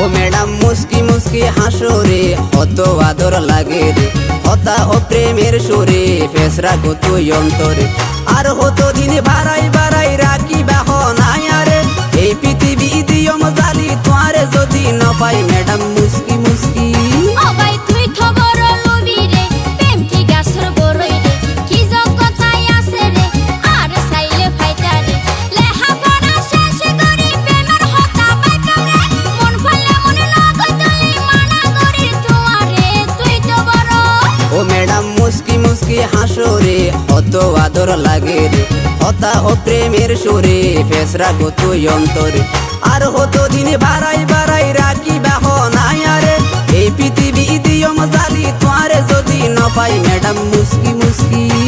ও madam, মুস্কি মুস্কি হাসো রে হত আদর লাগে রে। হতা ও প্রেমের সুরে, ফেসরা কত অন্তরে। আর হতো দিন বাড়াই মুস্কি হাসরে হাসো হত আদর লাগে রে। হতা ও প্রেমের সুরে ফেসরা তুই অন্তরে। আর হতো দিন বাড়াই বাড়াই রাখি বাহ নাই আরে এই পৃথিবী দিয়ম জালি তোমারে যদি ন পাই, ম্যাডাম মুস্কি মুস্কি।